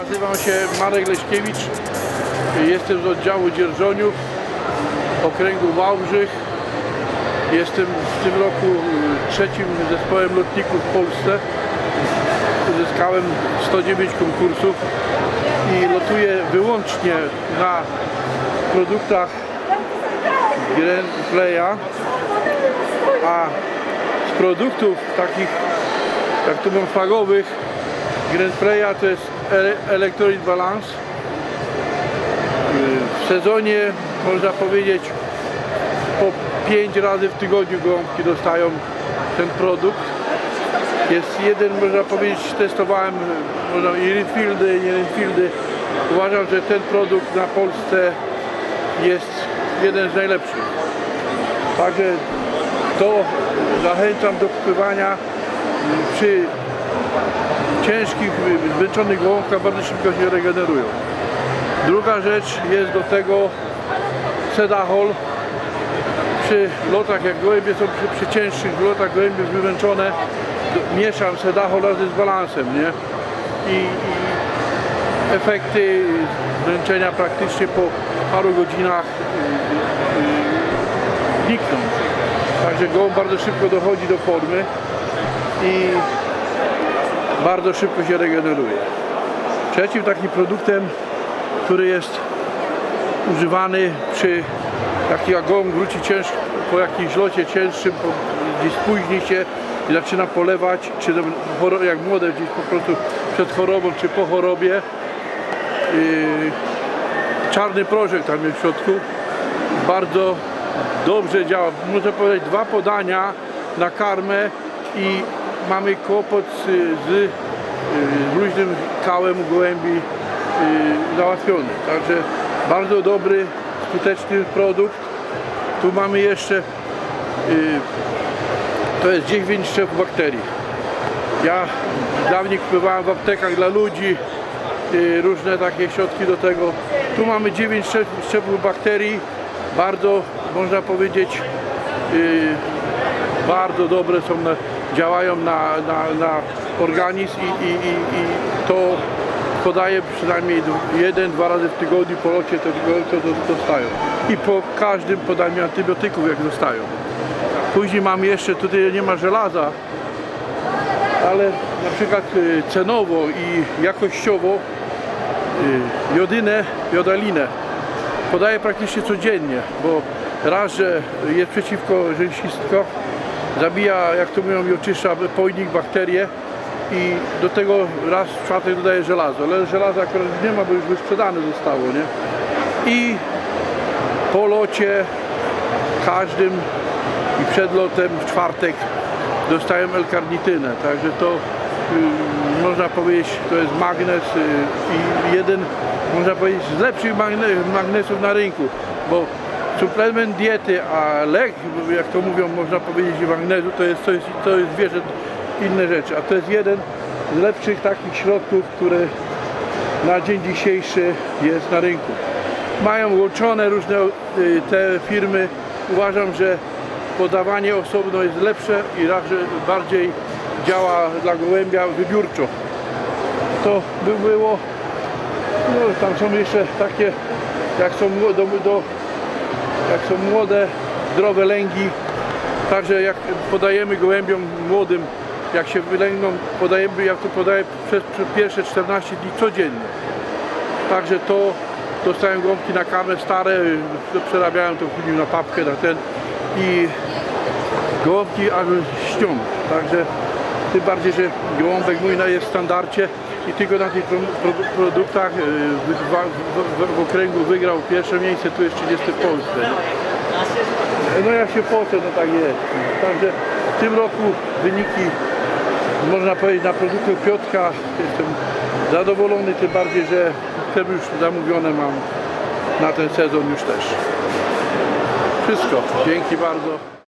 Nazywam się Marek Leśkiewicz. Jestem z oddziału Dzierżoniów, okręgu Wałbrzych. Jestem w tym roku y, trzecim zespołem lotników w Polsce. Uzyskałem 109 konkursów i lotuję wyłącznie na produktach Grand Playa, a z produktów takich jak tu mam flagowych Grand Playa to jest ele- Electrolyte Balance. W sezonie można powiedzieć po 5 razy w tygodniu gołąbki dostają ten produkt. Jest jeden, można powiedzieć, testowałem można, i Renfieldy, i Renfieldy. Uważam, że ten produkt na Polsce jest jeden z najlepszych. Także to zachęcam do kupowania przy ciężkich, zmęczonych gołąbkach bardzo szybko się regenerują. Druga rzecz jest do tego sedahol. Przy lotach, jak gołębie są przy, przy cięższych lotach, gołębie wymęczone, mieszam sedahol razem z balansem, nie? I, i efekty zmęczenia praktycznie po paru godzinach yy, yy, znikną. Także gołąb bardzo szybko dochodzi do formy i bardzo szybko się regeneruje. Trzecim takim produktem, który jest używany przy jak gołąb wróci ciężko, po jakimś locie cięższym, po, gdzieś spóźni się i zaczyna polewać, czy jak młode gdzieś po prostu przed chorobą, czy po chorobie. Yy, czarny proszek tam jest w środku. Bardzo dobrze działa. Można powiedzieć dwa podania na karmę i mamy kłopot z, z, y, luźnym kałem gołębi y, załatwiony. Także bardzo dobry, skuteczny produkt. Tu mamy jeszcze y, to jest 9 szczep bakterii. Ja dawniej kupowałem w aptekach dla ludzi różne takie środki do tego. Tu mamy 9 szczep, szczepów bakterii. Bardzo można powiedzieć bardzo dobre są, na, działają na, na, na organizm i, i, i, i to podaje przynajmniej jeden, dwa razy w tygodniu po locie to, to do- dostają. I po każdym podaniu antybiotyków jak dostają. Później mamy jeszcze, tutaj nie ma żelaza, ale na przykład y, cenowo i jakościowo y, jodynę, jodalinę podaję praktycznie codziennie, bo raz, że jest przeciwko rzęsistko, zabija, jak to mówią, i oczyszcza pojnik, bakterie. I do tego raz w czwartek dodaję żelazo, ale żelaza akurat nie ma, bo już wysprzedane zostało, nie? I po locie każdym i przed lotem w czwartek dostają L-karnitynę, także to y, można powiedzieć, to jest magnes y, i jeden, można powiedzieć, z lepszych magne, magnesów na rynku, bo suplement diety, a lek, jak to mówią, można powiedzieć, i magnezu, to jest, jest, to jest dwie inne rzeczy, a to jest jeden z lepszych takich środków, które na dzień dzisiejszy jest na rynku. Mają łączone różne y, te firmy. Uważam, że podawanie osobno jest lepsze i bardziej działa dla gołębia wybiórczo. To by było. No, tam są jeszcze takie, jak są młode, do, jak są młode, zdrowe lęgi. Także jak podajemy gołębiom młodym, jak się wylęgną, podajemy, jak to podaję przez, przez pierwsze 14 dni codziennie. Także to dostają gąbki na karmę stare, y, przerabiają to później na papkę, na ten i gołąbki aż śnią. Także tym bardziej, że gołąbek mój jest w standardzie i tylko na tych pro, pro, produktach y, w, okręgu wygrał pierwsze miejsce, tu jest 30 w Polsce. No jak się pocę, no tak jest. Także w tym roku wyniki można powiedzieć na produktu Piotrka jestem zadowolony, tym bardziej, że te już zamówione mam na ten sezon już też. Wszystko. Dzięki bardzo.